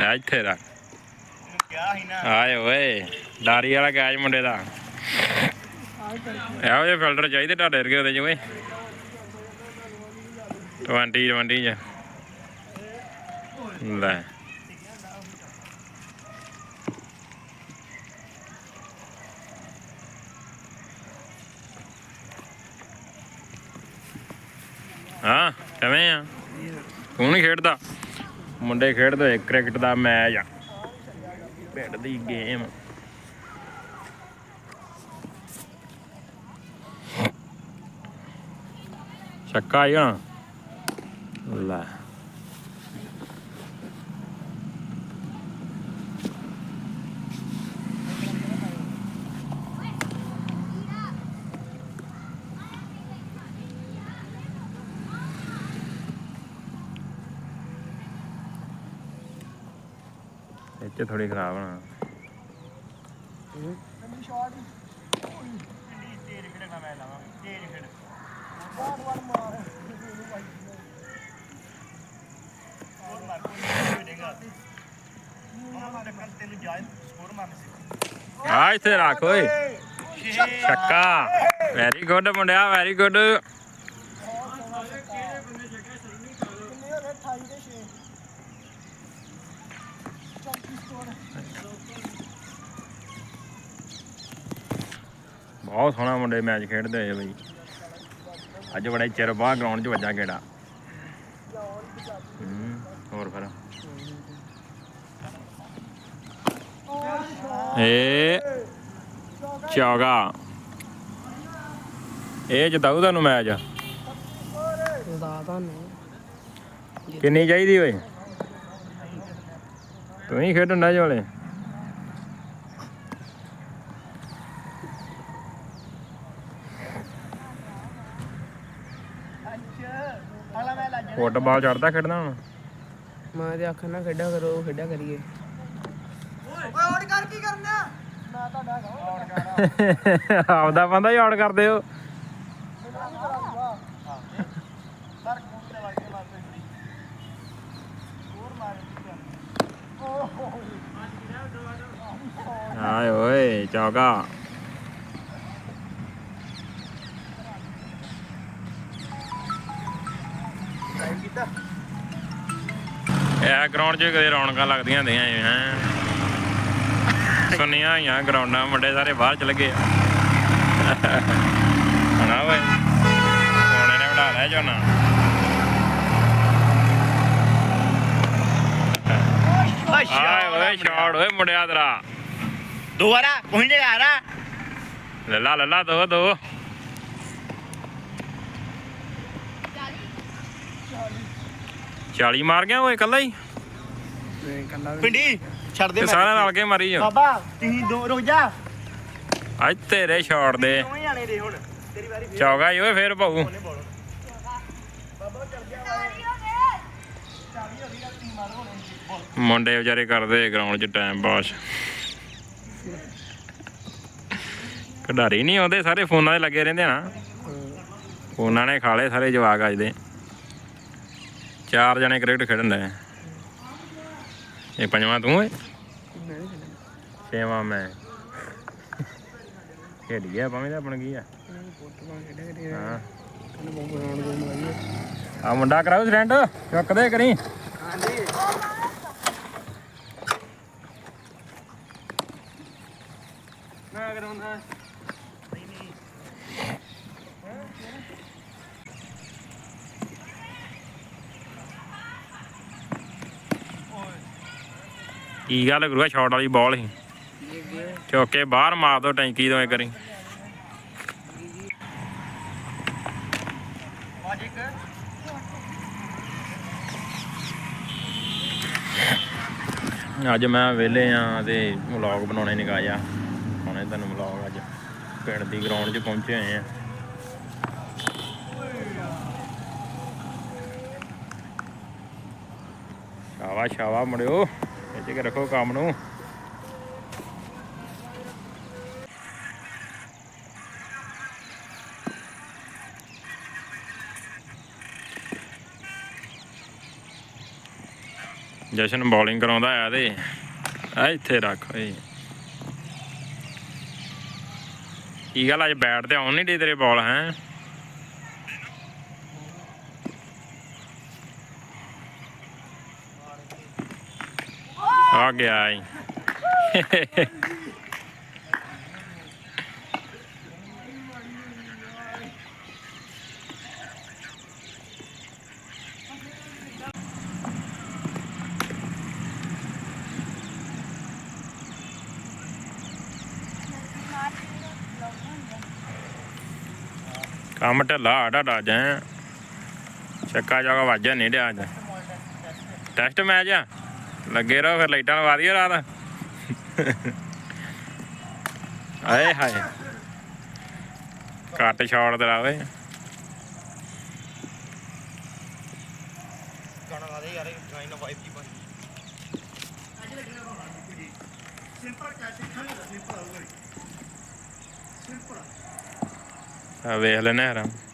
ਆ ਇੱਥੇ ਰੱਖ ਕਿਹਾ ਸੀ ਨਾ ਆਏ ਓਏ ਡਾਰੀ ਵਾਲਾ ਗੈਜ ਮੁੰਡੇ ਦਾ। ਇਹੋ ਜਿਹੇ ਫਿਲਟਰ ਚਾਹੀਦੇ ਤੁਹਾਡੇ ਵਰਗੇ ਉਹਦੇ ਚ ਓਏ। 20 20 ਚ। ਲੈ। ਹਾਂ, ਕਿਵੇਂ ਆ? ਤੂੰ ਨਹੀਂ ਖੇਡਦਾ? ਮੁੰਡੇ ਖੇਡਦੇ ਹੋਏ ਕ੍ਰਿਕਟ ਦਾ ਮੈਚ ਆ। ਪਿੰਡ ਦੀ ਗੇਮ ਛੱਕਾ ਆਇਆ ਲੈ। ਇੱਥੇ ਥੋੜੀ ਖਰਾਬ ਹੋਣਾ। ਤੇਜ਼ ਖੇਡਣਾ ਮੈਂ ਲਾਵਾਂਗੇ ਤੇਜ਼ ਖੇਡ ਹੋਰ ਮਾਰ ਕੋਈ ਦੇਗਾ ਮਾਮਾ ਦਾ ਕੱਲ ਤੈਨੂੰ ਜਾਇ ਸਕੋਰ ਮਾਰਨ ਸੀ ਆ ਇੱਥੇ ਰੱਖ ਓਏ। ਛੱਕਾ। ਵੈਰੀ ਗੁੱਡ ਮੁੰਡਿਆ ਵੈਰੀ ਗੁੱਡ ਬਹੁਤ ਸੋਹਣਾ ਮੁੰਡੇ ਮੈਚ ਖੇਡਦੇ ਹੋਏ ਬਈ। ਅੱਜ ਬੜਾ ਚਿਰ ਬਾਅਦ ਗਰਾਊਂਡ 'ਚ ਵੱਜਾ ਗੇੜਾ ਹੂੰ, ਹੋਰ ਫਿਰ? ਏ ਚੌਗਾ। ਇਹ ਜਿਤਾਊ ਤੁਹਾਨੂੰ ਮੈਚ? ਤੁਹਾਨੂੰ ਕਿੰਨੀ ਚਾਹੀਦੀ ਓਏ? ਤੂੰ ਹੀ ਖੇਡਣ ਨਾ ਜੋਲੇ ਅਗਲਾ ਮੈਂ ਲੱਜ ਫੁੱਟਬਾਲ ਚੜਦਾ ਖੇਡਣਾ ਹੁਣ ਮੈਂ ਤੇ ਆਖਾਂ ਨਾ ਖੇਡਿਆ ਕਰੋ ਖੇਡਿਆ ਕਰੀਏ ਓਏ ਹੋਰ ਕਰ ਕੀ ਕਰਨਾ ਮੈਂ ਤੁਹਾਡਾ ਹੈਗਾ ਆਪਦਾ ਬੰਦਾ ਹੀ ਕਰਦੇ ਹੋ ਸਰ ਕੋਲ ਤੇ ਲੱਗ ਕੇ ਮਾਰਦੇ ਸੀ ਸਕੋਰ ਮਾਰ ਆਏ ਓਏ ਚੌਗਾ ਟਾਈਮ ਇਹ ਗਰਾਊਂਡ 'ਚ ਕਦੇ ਰੌਣਕਾਂ ਲੱਗਦੀਆਂ ਹੁੰਦੀਆਂ ਐ ਹੈ। ਸੁਣੀਆਂ ਹੋਈਆਂ ਗਰਾਊਂਡਾਂ ਮੁੰਡੇ ਸਾਰੇ ਬਾਹਰ ਚ ਲੱਗੇ ਆ। ਹਣਾ ਓਏ? ਸੋਨੇ ਨੇ ਬਣਾ ਲਿਆ ਝੋਨਾ ਆਏ ਓਏ ਸ਼ਾਟ ਓਏ ਮੁੰਡਿਆ ਤੇਰਾ। ਦੁਬਾਰਾ ਕੋਈ ਨਹੀਂ ਆ ਰਹਾ ਲੱਲਾ ਲੱਲਾ ਦੋ ਦੋ। ਚਾਲੀ ਮਾਰ ਗਿਆ ਓਏ ਇਕੱਲਾ ਹੀ। ਪਿੰਡੀ ਛੱਡ ਦੇ ਤੇ ਸਾਰਾ ਰਲ ਕੇ ਮਾਰੀ ਜਾ ਬਾਬਾ ਤੁਸੀਂ ਦੋ ਰੁਕ ਜਾ। ਅੱਜ ਤੇਰੇ ਸ਼ਾਟ ਦੇ। ਦੋਵੇਂ ਜਾਣੇ ਦੇ ਹੁਣ। ਤੇਰੀ ਵਾਰੀ ਫੇਰ ਚੌਗਾ ਹੀ ਓਏ ਫੇਰ ਭਾਊ ਉਹਨੇ ਬੋਲ ਬਾਬਾ ਚੱਲ ਗਿਆ ਵਾਏ ਚਾਲੀ ਹੋ ਗਈ ਆ ਤੀ ਮਾਰ ਹੋਣੇ ਬੋਲ ਮੁੰਡੇ ਵਿਚਾਰੇ ਕਰਦੇ ਗਰਾਊਂਡ 'ਚ ਟਾਈਮ ਪਾਸ ਖਿਡਾਰੀ ਨਹੀਂ ਆਉਂਦੇ ਸਾਰੇ ਫੋਨਾਂ 'ਤੇ ਲੱਗੇ ਰਹਿੰਦੇ ਨਾ। ਫੋਨਾਂ ਨੇ ਖਾ ਸਾਰੇ ਜਵਾਕ ਅੱਜ ਦੇ। ਚਾਰ ਜਣੇ ਕ੍ਰਿਕਟ ਖੇਡਣ ਦੇ। ਇਹ ਪੰਜਵਾਂ ਤੂੰ ਓਏ? ਛੇਵਾਂ ਮੈਂ। ਖੇਡ ਗਿਆ ਭਾਵੇਂ ਤਾਂ ਬਣ ਗਈ ਆ। ਹਾਂ। ਆ ਮੁੰਡਾ ਕਰਾਓ ਸਟੈਂਡ। ਚੱਕਦੇ ਕਰੀ ਹਾਂਜੀ ਮੈਂ ਕਰਾਉਂਦਾ ਨਹੀਂ ਨਹੀਂ ਕੀ ਗੱਲ ਗੁਰੂਆ ਸ਼ਾਟ ਵਾਲੀ ਬਾਲ ਸੀ। ਚੁੱਕ ਬਾਹਰ ਮਾਰ ਦੋ ਟੈਂਕੀ ਤੋਂ ਇੱਕ ਵਾਰੀ। ਅੱਜ ਮੈਂ ਵਿਹਲੇ ਆ ਤੇ ਵਲੌਗ ਬਣਾਉਣੇ ਨਿਕਾਇਆ ਤੁਹਾਨੂੰ ਮਿਲਾਉਂ ਅੱਜ ਪਿੰਡ ਦੀ ਗਰਾਊਂਡ 'ਚ ਪਹੁੰਚੇ ਹੋਏ ਆ ਸ਼ਾਵਾ ਸ਼ਾਵਾ ਮੜਿਓ ਇੱਥੇ ਕਿ ਰੱਖੋ ਕੰਮ ਨੂੰ। ਜਸ਼ਨ ਬੋਲਿੰਗ ਕਰਾਉਂਦਾ ਆ ਤੇ। ਆ ਇੱਥੇ ਰੱਖ, ਓਏ। ਕੀ ਗੱਲ ਅੱਜ ਬੈਟ ਤੇ ਆਉਣ ਨਹੀਂ ਦੇ ਤੇਰੇ ਬਾਲ ਹੈ? ਆ ਗਿਆ ਈ। ਕੰਮ ਢਿੱਲਾ ਆ ਤੁਹਾਡਾ ਅੱਜ ਹੈਂ। ਚੱਕਾ ਜਾਗਾ ਵਾਜਾ ਨਹੀਂ ਡਿਆ ਅੱਜ। ਟੈਸਟ ਮੈਚ ਆ। ਲੱਗੇ ਰਹੋ ਫਿਰ ਲਾਈਟਾਂ ਲਵਾ ਦਈਏ ਰਾਤ। ਆਏ ਹਾਏ। ਕੱਟ ਛਾੜ ਦੇ ਓਏ ਗਾਣਾ ਲਾ ਦੇ ਯਾਰ ਗਾਈ। ਨਾ। ਵਾਈਬ ਕੀ ਬਣੀ simple catch simple simple de Helen Aram.